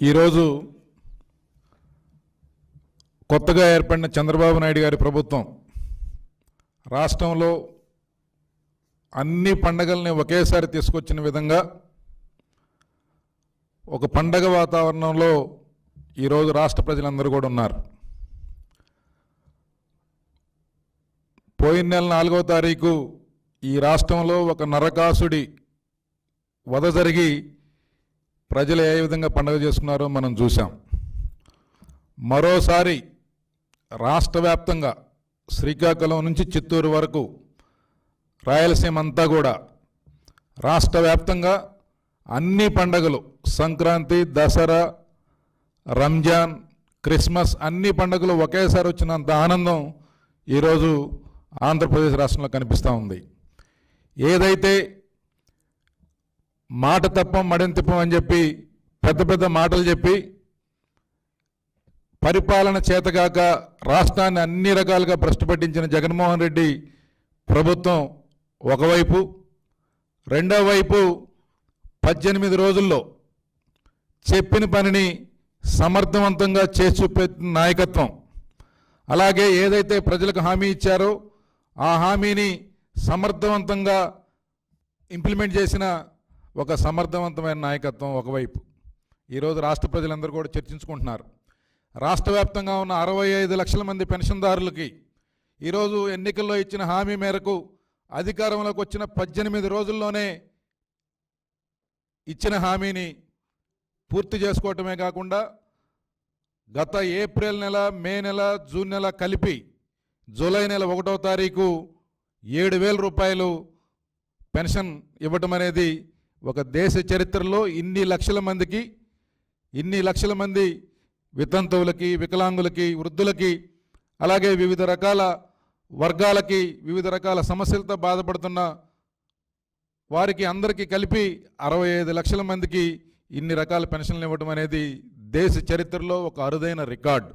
ఈరోజు కొత్తగా ఏర్పడిన చంద్రబాబు నాయుడు గారి ప్రభుత్వం రాష్ట్రంలో అన్ని పండగల్ని ఒకేసారి తీసుకొచ్చిన విధంగా ఒక పండగ వాతావరణంలో ఈరోజు రాష్ట్ర ప్రజలందరూ కూడా ఉన్నారు. పోయిన నెల నాలుగవ తారీఖు ఈ రాష్ట్రంలో ఒక నరకాసుడి వధ జరిగి ప్రజలు ఏ విధంగా పండుగ చేసుకున్నారో మనం చూసాం మరోసారి రాష్ట్ర వ్యాప్తంగా శ్రీకాకుళం నుంచి చిత్తూరు వరకు రాయలసీమ అంతా కూడా రాష్ట్ర వ్యాప్తంగా అన్ని పండగలు సంక్రాంతి దసరా రంజాన్ క్రిస్మస్ అన్ని పండుగలు ఒకేసారి వచ్చినంత ఆనందం ఈరోజు ఆంధ్రప్రదేశ్ రాష్ట్రంలో కనిపిస్తూ ఉంది. ఏదైతే మాట తప్పం మడిని అని చెప్పి పెద్ద పెద్ద మాటలు చెప్పి పరిపాలన చేతగాక రాష్ట్రాన్ని అన్ని రకాలుగా భ్రష్టుపట్టించిన జగన్మోహన్ రెడ్డి ప్రభుత్వం ఒకవైపు రెండో వైపు పద్దెనిమిది రోజుల్లో చెప్పిన పనిని సమర్థవంతంగా చేసి చూపెట్టిన నాయకత్వం. అలాగే ఏదైతే ప్రజలకు హామీ ఇచ్చారో ఆ హామీని సమర్థవంతంగా ఇంప్లిమెంట్ చేసిన ఒక సమర్థవంతమైన నాయకత్వం ఒకవైపు. ఈరోజు రాష్ట్ర ప్రజలందరూ కూడా చర్చించుకుంటున్నారు. రాష్ట్ర వ్యాప్తంగా ఉన్న అరవై ఐదు లక్షల మంది పెన్షన్దారులకి ఈరోజు ఎన్నికల్లో ఇచ్చిన హామీ మేరకు అధికారంలోకి వచ్చిన పద్దెనిమిది రోజుల్లోనే ఇచ్చిన హామీని పూర్తి చేసుకోవటమే కాకుండా గత ఏప్రిల్ నెల మే నెల జూన్ నెల కలిపి జూలై నెల ఒకటో తారీఖు ఏడు వేల రూపాయలు పెన్షన్ ఇవ్వటం అనేది ఒక దేశ చరిత్రలో ఇన్ని లక్షల మందికి ఇన్ని లక్షల మంది వితంతువులకి వికలాంగులకి వృద్ధులకి అలాగే వివిధ రకాల వర్గాలకి వివిధ రకాల సమస్యలతో బాధపడుతున్న వారికి అందరికీ కలిపి అరవై ఐదు లక్షల మందికి ఇన్ని రకాల పెన్షన్లు ఇవ్వడం అనేది దేశ చరిత్రలో ఒక అరుదైన రికార్డు.